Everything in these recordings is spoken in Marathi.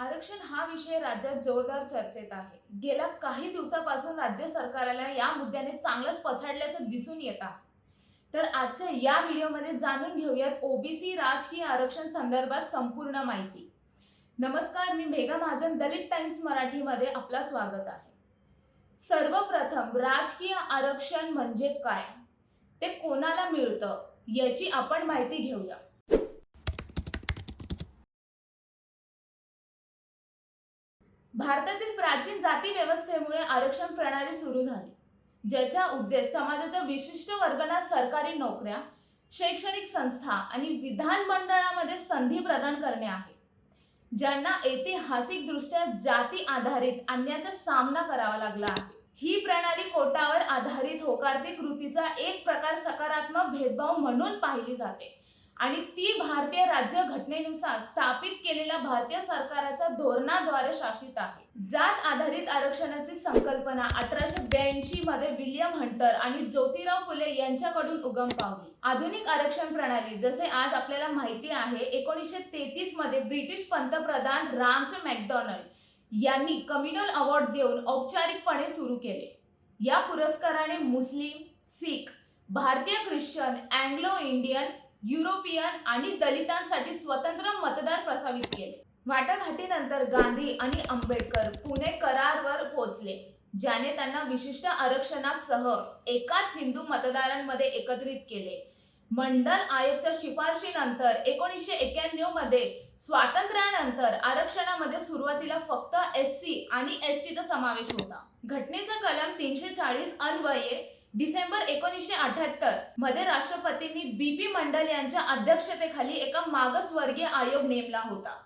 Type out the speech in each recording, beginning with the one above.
आरक्षण हा विषय राज्यात जोरदार चर्चेत आहे. गेल्या काही दिवसापासून राज्य सरकारला या मुद्द्याने चांगलंच पछाडल्याचं दिसून येत आहे. तर आजच्या या व्हिडिओमध्ये जाणून घेऊयात ओबीसी राजकीय आरक्षण संदर्भात संपूर्ण माहिती. नमस्कार मी मेघा महाजन दलित टाइम्स मराठीमध्ये आपलं स्वागत आहे. सर्वप्रथम राजकीय आरक्षण म्हणजे काय? ते कोणाला मिळतं? याची आपण माहिती घेऊया. भारतातील प्राचीन जाती व्यवस्थेमुळे आरक्षण प्रणाली सुरू झाली ज्याचा उद्देश समाजाच्या विशिष्ट वर्गांना सरकारी नोकऱ्या शैक्षणिक संस्था आणि विधानमंडळामध्ये संधी प्रदान करणे आहे ज्यांना ऐतिहासिक दृष्ट्या जाती आधारित आणण्याचा सामना करावा लागला आहे. ही प्रणाली कोटावर आधारित होकारती कृतीचा एक प्रकार सकारात्मक भेदभाव म्हणून पाहिली जाते. आणि ती भारतीय राज्य घटनेनुसार स्थापित केलेल्या भारतीय सरकाराच्या धोरणाद्वारे शासित आहे. जात आधारित आरक्षणाची संकल्पना अठराशे ब्याऐंशी मध्ये विल्यम हंटर आणि ज्योतिराव फुले यांच्याकडून उगम पावली. आधुनिक आरक्षण प्रणाली जसे आज आपल्याला माहिती आहे एकोणीसशे तेहतीसमध्ये ब्रिटिश पंतप्रधान रामसे मॅकडॉनल्ड यांनी कम्युनल अवॉर्ड देऊन औपचारिकपणे सुरू केले. या पुरस्काराने मुस्लिम सिख भारतीय ख्रिश्चन अँग्लो इंडियन युरोपियन आणि दलितांसाठी स्वतंत्र मतदार प्रस्तावित केले. वाटाघाटीनंतर गांधी आणि आंबेडकर पुणे करारवर पोहोचले ज्याने त्यांना विशिष्ट आरक्षणासह एकाच हिंदू मतदारांमध्ये एकत्रित केले. मंडल आयोगच्या शिफारशीनंतर एकोणीसशे एक्क्याण्णवमध्ये स्वातंत्र्यानंतर आरक्षणामध्ये सुरुवातीला फक्त एस सी आणि एस टीचा समावेश होता. घटनेचा कलम तीनशे चाळीस अन्वये डिसेंबर एकोणीसशे अठ्याहत्तरमध्ये राष्ट्रपतींनी बीपी मंडल यांच्या अध्यक्षतेखाली एका मागासवर्गीय आयोग नेमला होता.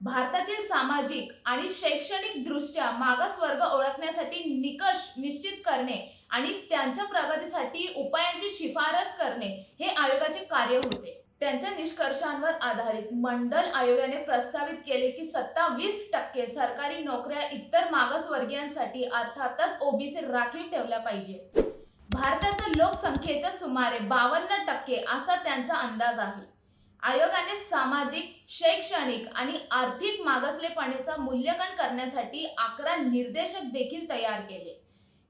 भारतातील सामाजिक आणि शैक्षणिक दृष्ट्या मागासवर्ग ओळखण्यासाठी निकष निश्चित करणे आणि त्यांच्या प्रगतीसाठी उपायांची शिफारस करणे हे आयोगाचे कार्य होते. त्यांच्या निष्कर्षांवर आधारित मंडल आयोगाने प्रस्तावित केले की सत्तावीस टक्के सरकारी नोकऱ्या इतर मागासवर्गीयांसाठी अर्थातच ओबीसी राखीव ठेवल्या पाहिजे भारताच्या लोकसंख्येच्या सुमारे बावन्न टक्के असा त्यांचा अंदाज आहे. आयोगाने सामाजिक शैक्षणिक आणि आर्थिक मागासलेपणाचा मूल्यांकन करण्यासाठी अकरा निर्देशक देखील तयार केले.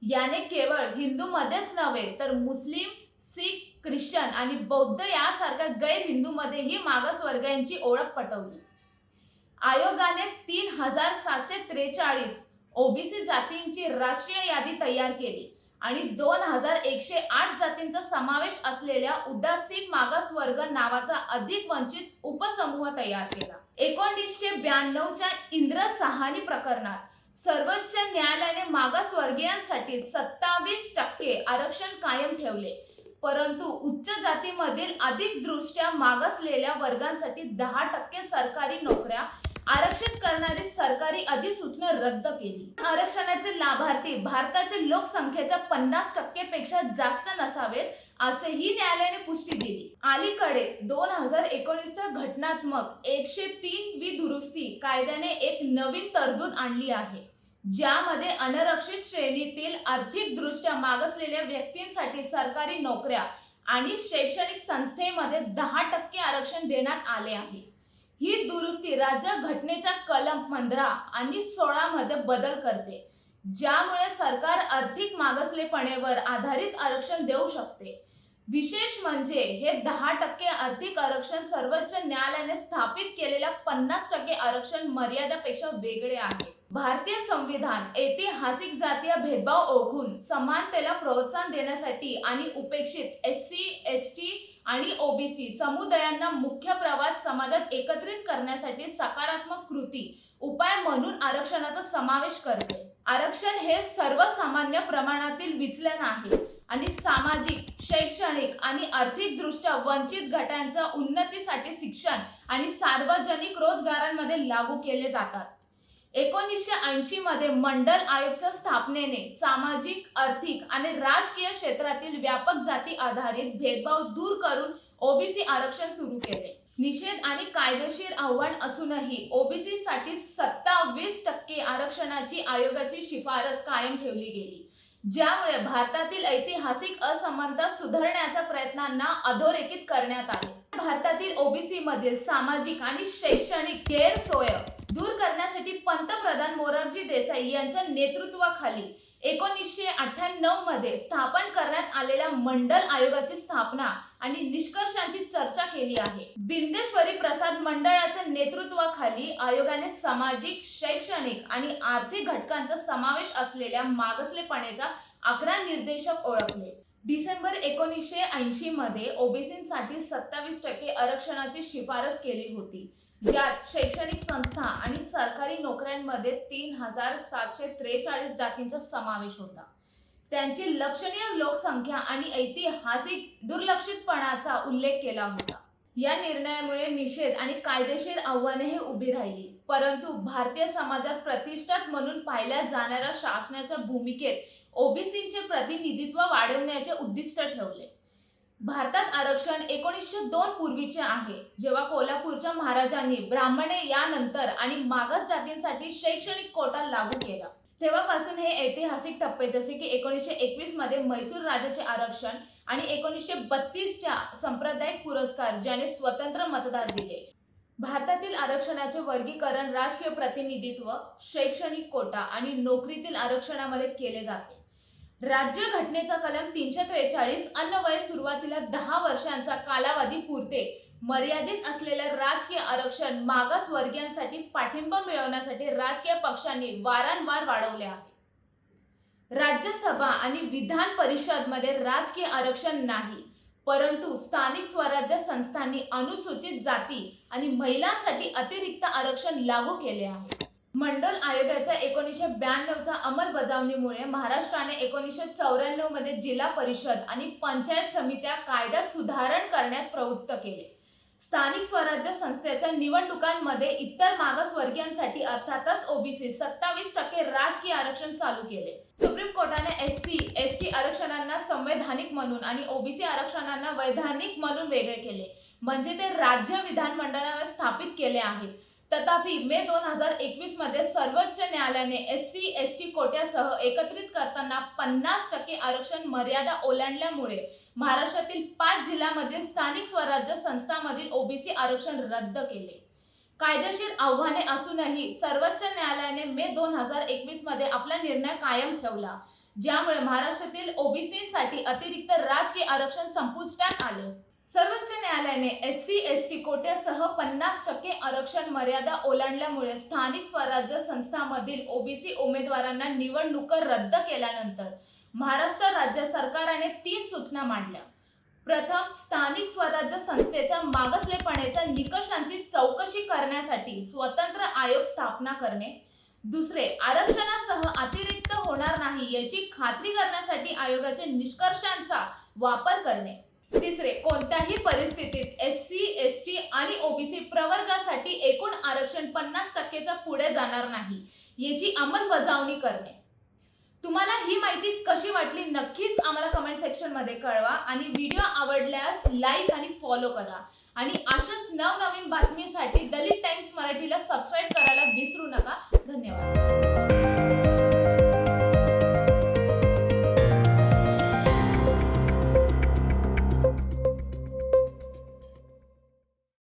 याने केवळ हिंदूमध्येच नव्हे तर मुस्लिम सिख ख्रिश्चन आणि बौद्ध यासारख्या गैर हिंदूमध्येही मागासवर्गीयांची ओळख पटवली. आयोगाने तीन हजार सातशे त्रेचाळीस ओबीसी जातींची राष्ट्रीय यादी तयार केली. आणि दोन हजार एकशे आठ जातींचा समावेश असलेल्या उदासीन मागासवर्ग नावाचा अधिक वंचित उपसमूह तयार केला. एकोणीसशे ब्याण्णवच्या इंद्र सहानी प्रकरणात सर्वोच्च न्यायालयाने मागासवर्गीयांसाठी सत्तावीस टक्के आरक्षण कायम ठेवले. परंतु उच्च जातीमधील अधिक दृष्ट्या मागासलेल्या वर्गांसाठी दहा टक्के सरकारी नोकऱ्या आरक्षित करणारी सरकारी अधिसूचना रद्द केली. आरक्षणाचे लाभार्थी भारताच्या लोकसंख्येच्या पन्नास टक्के पेक्षा जास्त नसावेत असेही न्यायालयाने पुष्टी दिली. अलीकडे दोन हजार एकोणीसच्या घटनात्मक एकशे तीन वी दुरुस्ती कायद्याने एक नवीन तरतूद आणली आहे ज्यामध्ये अनरक्षित श्रेणीतील आर्थिक दृष्ट्या मागासलेल्या व्यक्तींसाठी सरकारी नोकऱ्या आणि शैक्षणिक संस्थेमध्ये दहा टक्के आरक्षण देण्यात आले आहे. ही दुरुस्ती राज्य घटनेच्या कलम पंधरा आणि सोळा मध्ये बदल करते. ज्यामुळे सरकार आर्थिक मागासलेपणेवर आधारित आरक्षण देऊ शकते. विशेष म्हणजे हे दहा टक्के आर्थिक आरक्षण सर्वोच्च न्यायालयाने स्थापित केलेल्या पन्नास टक्के आरक्षण मर्यादेपेक्षा वेगळे आहे. भारतीय संविधान ऐतिहासिक जातीय भेदभाव ओळखून समानतेला प्रोत्साहन देण्यासाठी आणि उपेक्षित एस सी एस टी आणि ओबीसी समुदायांना मुख्य प्रवाद समाजात एकत्रित करण्यासाठी सकारात्मक कृती उपाय म्हणून आरक्षणाचा समावेश करते. आरक्षण हे सर्वसामान्य प्रमाणातील विचलन आहे आणि सामाजिक शैक्षणिक आणि आर्थिक दृष्ट्या वंचित गटांच्या उन्नतीसाठी शिक्षण आणि सार्वजनिक रोजगारांमध्ये लागू केले जातात. एकोणीसशे ऐंशी मध्ये मंडल आयोगच्या स्थापनेने सामाजिक आर्थिक आणि राजकीय क्षेत्रातील व्यापक जाती आधारित भेदभाव दूर करून ओबीसी आरक्षण सुरू केले. निषेध आणि कायदेशीर आव्हान असूनही ओबीसी साठी सत्तावीस टक्के आरक्षणाची आयोगाची शिफारस कायम ठेवली गेली. ज्यामुळे भारतातील ऐतिहासिक असमानता सुधारण्याच्या प्रयत्नांना अधोरेखित करण्यात आले. भारतातील ओबीसी मधील सामाजिक आणि शैक्षणिक गैरसोय दूर करण्यासाठी पंतप्रधान मोरारजी देसाई यांच्या नेतृत्वाखाली एकोणीसशे अठ्ठ्याण्णवमध्ये स्थापन करण्यात आलेल्या मंडल आयोगाची स्थापना आणि निष्कर्षांची केली आहे. बिंदेश्वरी प्रसाद मंडळाच्या नेतृत्वाखाली आयोगाने सामाजिक शैक्षणिक आणि आर्थिक घटकांचा समावेश असलेल्या मागसलेपणेचा अकरा निर्देशक ओळखले. डिसेंबर एकोणीसशे ऐंशी मध्ये ओबीसीसाठी सत्तावीस टक्के आरक्षणाची शिफारस केली होती. ज्यात शैक्षणिक संस्था आणि सरकारी नोकऱ्यांमध्ये तीन हजार सातशे त्रेचाळीस जातींचा समावेश होता. त्यांची लक्षणीय लोकसंख्या आणि ऐतिहासिक दुर्लक्षितपणाचा उल्लेख केला होता. या निर्णयामुळे निषेध आणि कायदेशीर आव्हानेही उभी राहिली. परंतु भारतीय समाजात प्रतिष्ठात म्हणून पाहिल्या जाणाऱ्या शासनाच्या भूमिकेत ओबीसीचे प्रतिनिधित्व वाढवण्याचे उद्दिष्ट ठेवले. भारतात आरक्षण एकोणीसशे दोन पूर्वीचे आहे. जेव्हा कोल्हापूरच्या महाराजांनी ब्राह्मणे यानंतर आणि मागास जातींसाठी शैक्षणिक कोटा लागू केला. तेव्हापासून हे ऐतिहासिक टप्पे जसे की एकोणीसशे एकवीसमध्ये म्हैसूर राजाचे आरक्षण आणि एकोणीसशे बत्तीसच्या संप्रदायिक पुरस्कार ज्याने स्वतंत्र मतदार दिले. भारतातील आरक्षणाचे वर्गीकरण राजकीय प्रतिनिधित्व शैक्षणिक कोटा आणि नोकरीतील आरक्षणामध्ये केले जाते. राज्य घटनेचा कलम तीनशे त्रेचाळीस अन्न वय सुरुवातीला दहा वर्षांचा कालावधी पुरते मर्यादित असलेले राजकीय आरक्षण मागास वर्गीयांसाठी पाठिंबा मिळवण्यासाठी राजकीय पक्षांनी वारंवार वाढवले आहे. राज्यसभा आणि विधान परिषदमध्ये राजकीय आरक्षण नाही परंतु स्थानिक स्वराज्य संस्थांनी अनुसूचित जाती आणि महिलांसाठी अतिरिक्त आरक्षण लागू केले आहे. मंडल आयोगाच्या एकोणीसशे ब्याण्णवच्या अंमलबजावणीमुळे महाराष्ट्राने एकोणीसशे चौऱ्याण्णवमध्ये जिल्हा परिषद आणि पंचायत समित्या कायद्यात सुधारण करण्यास प्रवृत्त केले. स्थानिक स्वराज्य संस्थेच्या निवडणुकांमध्ये इतर मागासवर्गीयांसाठी अर्थातच ओबीसी सत्तावीस टक्के राजकीय आरक्षण चालू केले. सुप्रीम कोर्टाने एस सी एस टी आरक्षणांना संवैधानिक म्हणून आणि ओबीसी आरक्षणांना वैधानिक म्हणून वेगळे केले. म्हणजे ते राज्य विधानमंडळावर स्थापित केले आहेत. तथापि मे दोन हजार एकवीसमध्ये सर्वोच्च न्यायालयाने एस सी एस टी कोट्यासह एकत्रित करताना पन्नास टक्के आरक्षण मर्यादा ओलांडल्यामुळे महाराष्ट्रातील पाच जिल्ह्यामधील स्थानिक स्वराज्य संस्थांमधील ओबीसी आरक्षण रद्द केले. कायदेशीर आव्हाने असूनही सर्वोच्च न्यायालयाने मे दोन हजार एकवीसमध्ये आपला निर्णय कायम ठेवला ज्यामुळे महाराष्ट्रातील ओबीसीसाठी अतिरिक्त राजकीय आरक्षण संपुष्टात आले. सर्वोच्च न्यायालयाने एस सी एस टी कोट्यासह पन्नास टक्के आरक्षण मर्यादा ओलांडल्यामुळे स्थानिक स्वराज्य संस्थांमधील ओबीसी उमेदवारांना निवडणूक रद्द केल्यानंतर महाराष्ट्र राज्य सरकारने तीन सूचना मांडल्या. प्रथम स्थानिक स्वराज्य संस्थेच्या मागासलेपणाच्या निकषांची चौकशी करण्यासाठी स्वतंत्र आयोग स्थापना करणे. दुसरे आरक्षणासह अतिरिक्त होणार नाही याची खात्री करण्यासाठी आयोगाच्या निष्कर्षांचा वापर करणे. तिसरे कोणत्याही परिस्थितीत एस सी एस टी आणि ओबीसी प्रवर्गासाठी एकूण आरक्षण पन्नास टक्केच्या पुढे जाणार नाही याची अंमलबजावणी करणे. तुम्हाला ही माहिती कशी वाटली नक्कीच आम्हाला कमेंट सेक्शनमध्ये कळवा आणि व्हिडिओ आवडल्यास लाईक आणि फॉलो करा. आणि अशाच नवनवीन बातमीसाठी दलित टाइम्स मराठीला सबस्क्राईब करायला विसरू नका.